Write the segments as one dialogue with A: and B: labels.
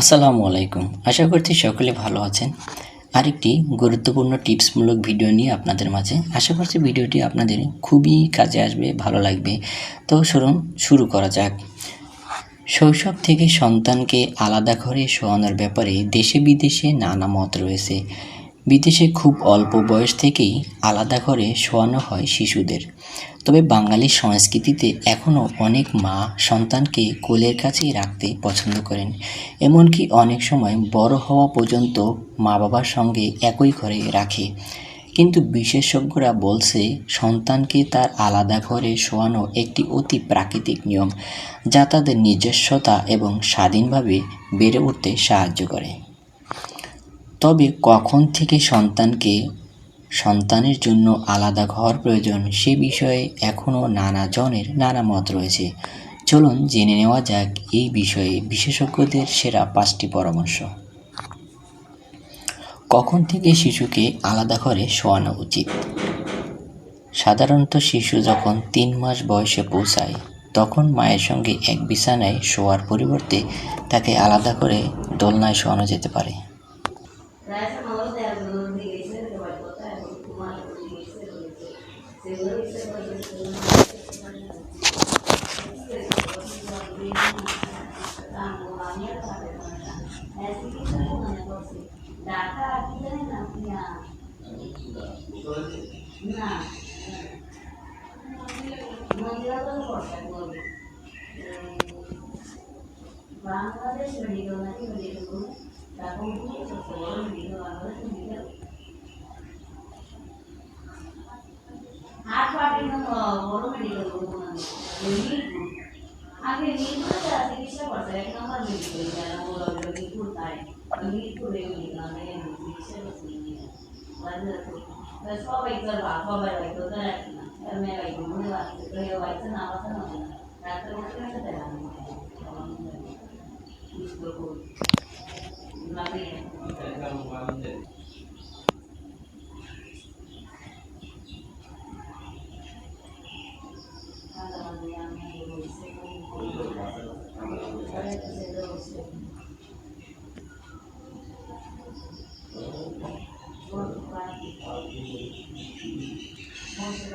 A: আসসালামু আলাইকুম। আশা করছি সকলে ভালো আছেন। আরেকটি গুরুত্বপূর্ণ টিপসমূলক ভিডিও নিয়ে আপনাদের মাঝে। আশা করছি ভিডিওটি আপনাদের খুবই কাজে আসবে, ভালো লাগবে। তো শুরুন শুরু করা যাক। শৈশব থেকে সন্তানকে আলাদা করে শোয়ানোর ব্যাপারে দেশে বিদেশে নানা মত রয়েছে। বিদেশে খুব অল্প বয়স থেকেই আলাদা ঘরে শোয়ানো হয় শিশুদের। তবে বাঙালি সংস্কৃতিতে এখনও অনেক মা সন্তানকে কোলের কাছেই রাখতে পছন্দ করেন। এমনকি অনেক সময় বড় হওয়া পর্যন্ত মা বাবার সঙ্গে একই ঘরে রাখে। কিন্তু বিশেষজ্ঞরা বলছে, সন্তানকে তার আলাদা ঘরে শোয়ানো একটি অতি প্রাকৃতিক নিয়ম, যা তাদের নিজস্বতা এবং স্বাধীনভাবে বেড়ে উঠতে সাহায্য করে। তবে কখন থেকে সন্তানকে সন্তানের জন্য আলাদা ঘর প্রয়োজন সে বিষয়ে এখনও নানা জনের নানা মত রয়েছে। চলুন জেনে নেওয়া যাক এই বিষয়ে বিশেষজ্ঞদের সেরা পাঁচটি পরামর্শ। কখন থেকে শিশুকে আলাদা ঘরে শোয়ানো উচিত? সাধারণত শিশু যখন তিন মাস বয়সে পৌঁছায়, তখন মায়ের সঙ্গে এক বিছানায় শোয়ার পরিবর্তে তাকে আলাদা করে দোলনায় শোয়ানো যেতে পারে।
B: বাংলাদেশ মেডিকেল নাকি মেডিকেল তারপর মেডিকেল বাংলাদেশ মেডিকেল হাত পাটি না বড় মেডিকেল আগে মিরপুরে চিকিৎসা করছে এক নম্বর মেডিকেল যারা বড় মিরপুর তাই মিরপুরে মেডিকেল চিকিৎসা করছে शॉप जर बाबाय व्हायचं तर मी व्हायचं म्हणून व्हायचं हे व्हायचं नावाचं नव्हतं रात्र कसं कसं त्याला मागे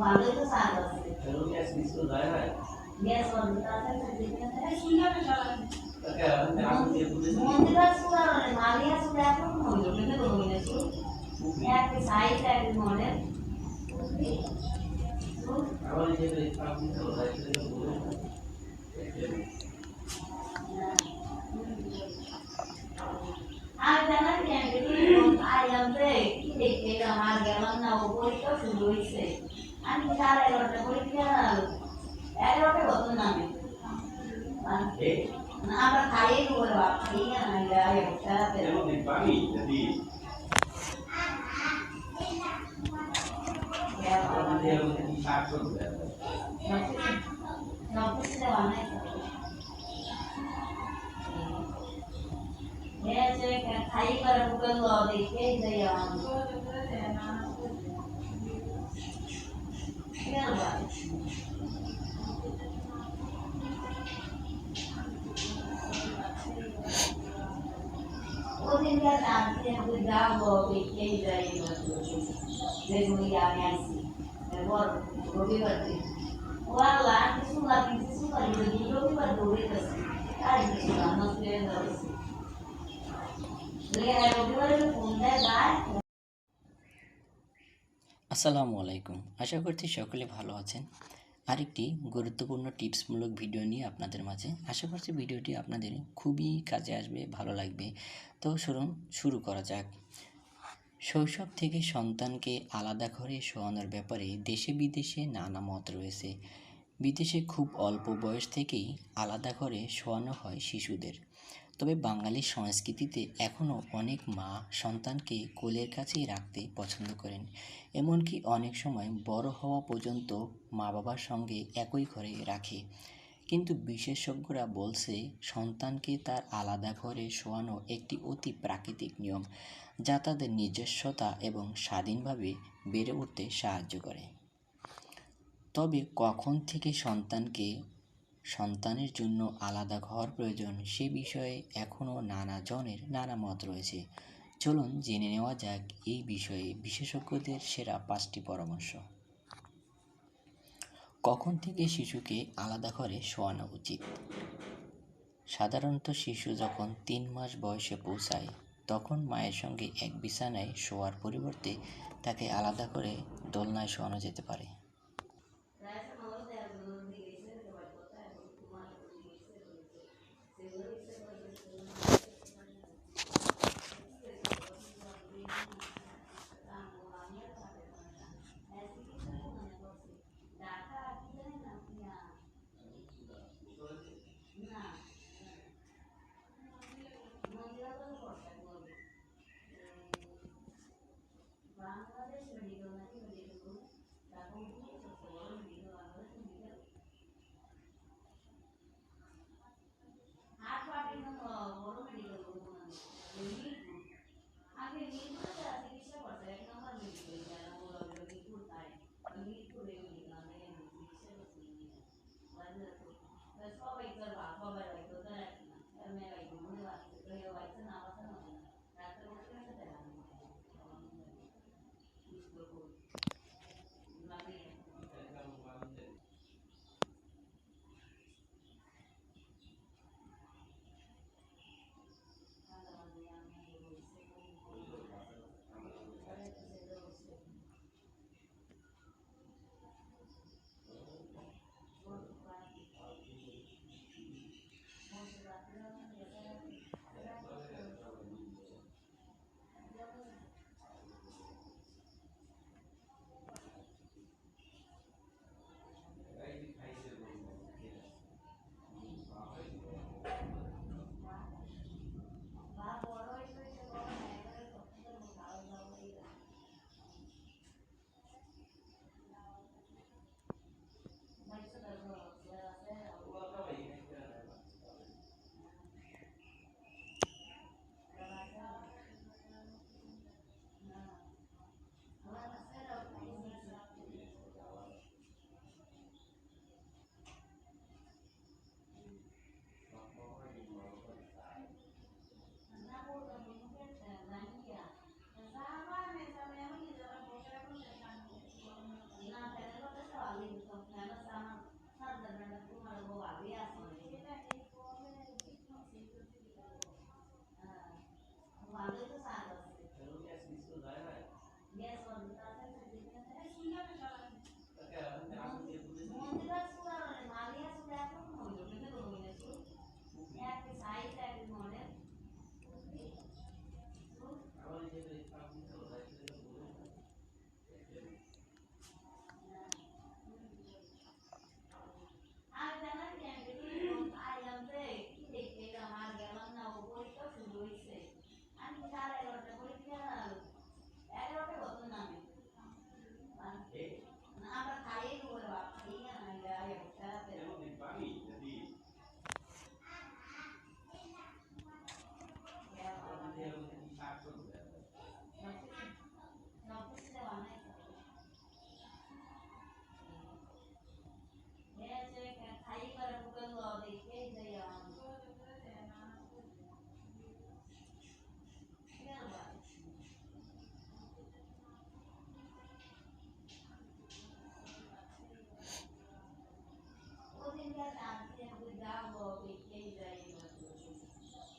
B: వాళ్ళతో సార్ గ్యాస్ ముందుగా చూడాలి మాదిగా చూడాలి Sai type model Ahora ya le estamos trabajando. আমি চার এগারোটা পরীক্ষা এগারোটা কত নামে আমরা খাইয়ে দেবো বাপ খাইয়ে না Aí para o lo e quem já ia Vejo me ligar assim. Agora, vou é que Olá, lá, isso lá, que é isso lá, isso lá, isso lá, isso lá, isso lá, isso lá, isso lá, isso lá, isso lá, isso lá, o que isso lá, isso lá, isso lá, isso isso আসসালামু আলাইকুম। আশা করছি সকলে ভালো আছেন। আরেকটি গুরুত্বপূর্ণ টিপসমূলক video নিয়ে আপনাদের মাঝে। আশা করছি ভিডিওটি আপনাদের খুবই কাজে আসবে, ভালো লাগবে। তো শুরু শুরু করা যাক। শৈশব থেকে সন্তানকে আলাদা ঘরে শোয়ানোর ব্যাপারে দেশে বিদেশে নানা মত রয়েছে। বিদেশে খুব অল্প বয়স থেকেই আলাদা ঘরে শোয়ানো হয় শিশুদের। তবে বাঙালির সংস্কৃতিতে এখনও অনেক মা সন্তানকে কোলের কাছেই রাখতে পছন্দ করেন। এমনকি অনেক সময় বড় হওয়া পর্যন্ত মা বাবার সঙ্গে একই ঘরে রাখে। কিন্তু বিশেষজ্ঞরা বলছে, সন্তানকে তার আলাদা ঘরে শোয়ানো একটি অতি প্রাকৃতিক নিয়ম, যা তাদের নিজস্বতা এবং স্বাধীনভাবে বেড়ে উঠতে সাহায্য করে। তবে কখন থেকে সন্তানকে সন্তানের জন্য আলাদা ঘর প্রয়োজন, সে বিষয়ে এখনও নানা জনের নানা মত রয়েছে। চলুন জেনে নেওয়া যাক এই বিষয়ে বিশেষজ্ঞদের সেরা পাঁচটি পরামর্শ। কখন থেকে শিশুকে আলাদা ঘরে শোয়ানো উচিত? সাধারণত শিশু যখন তিন মাস বয়সে পৌঁছায়, তখন মায়ের সঙ্গে এক বিছানায় শোয়ার পরিবর্তে তাকে আলাদা করে দোলনায় শোয়ানো যেতে পারে।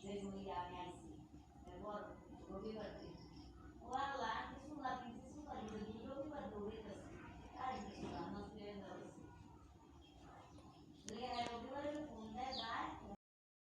C: Then we got